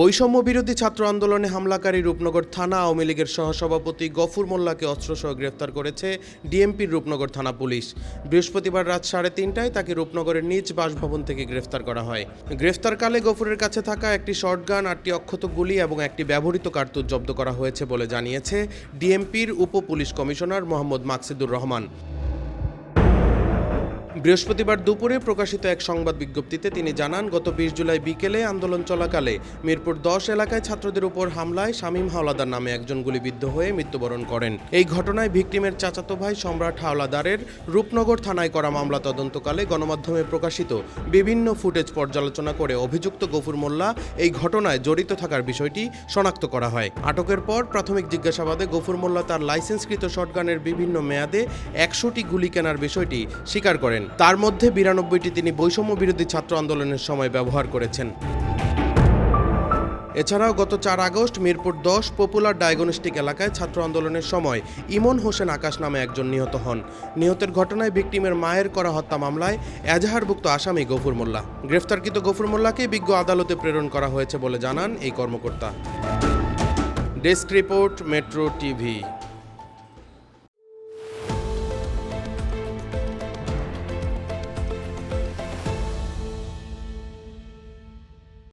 বৈষম্য বিরোধী ছাত্র আন্দোলনে হামলাকারী রূপনগর থানা আওয়ামী লীগের সহসভাপতি গফুর মোল্লাকে অস্ত্রসহ গ্রেফতার করেছে ডিএমপির রূপনগর থানা পুলিশ। বৃহস্পতিবার রাত সাড়ে তিনটায় তাকে রূপনগরের নিজ বাসভবন থেকে গ্রেফতার করা হয়। গ্রেফতারকালে গফুরের কাছে থাকা একটি শর্টগান আটটি অক্ষত গুলি এবং একটি ব্যবহৃত কার্তুজ জব্দ করা হয়েছে বলে জানিয়েছে ডিএমপির উপ পুলিশ কমিশনার মোহাম্মদ মাকসিদুর রহমান। বৃহস্পতিবার দুপুরে প্রকাশিত এক সংবাদ বিজ্ঞপ্তিতে তিনি জানান, গত বিশ জুলাই বিকেলে আন্দোলন চলাকালে মিরপুর দশ এলাকায় ছাত্রদের উপর হামলায় শামীম হাওলাদার নামে একজন গুলিবিদ্ধ হয়ে মৃত্যুবরণ করেন। এই ঘটনায় ভিকটিমের চাচাতো ভাই সম্রাট হাওলাদারের রূপনগর থানায় করা মামলা তদন্তকালে গণমাধ্যমে প্রকাশিত বিভিন্ন ফুটেজ পর্যালোচনা করে অভিযুক্ত গফুর মোল্লা এই ঘটনায় জড়িত থাকার বিষয়টি শনাক্ত করা হয়। আটকের পর প্রাথমিক জিজ্ঞাসাবাদে গফুর মোল্লা তার লাইসেন্সকৃত শটগানের বিভিন্ন মেয়াদে একশোটি গুলি কেনার বিষয়টি স্বীকার করেন। তার মধ্যে বিরানব্বইটি তিনি বৈষম্য বিরোধী ছাত্র আন্দোলনের সময় ব্যবহার করেছেন। এছাড়াও গত চার আগস্ট মিরপুর দশ পপুলার ডায়াগনস্টিক এলাকায় ছাত্র আন্দোলনের সময় ইমন হোসেন আকাশ নামে একজন নিহত হন। নিহতের ঘটনায় ভিকটিমের মায়ের করা হত্যা মামলায় এজাহারভুক্ত আসামি গফুর মোল্লা। গ্রেফতারকৃত গফুর মোল্লাকে বিজ্ঞ আদালতে প্রেরণ করা হয়েছে বলে জানান এই কর্মকর্তা। Desk report, metro TV.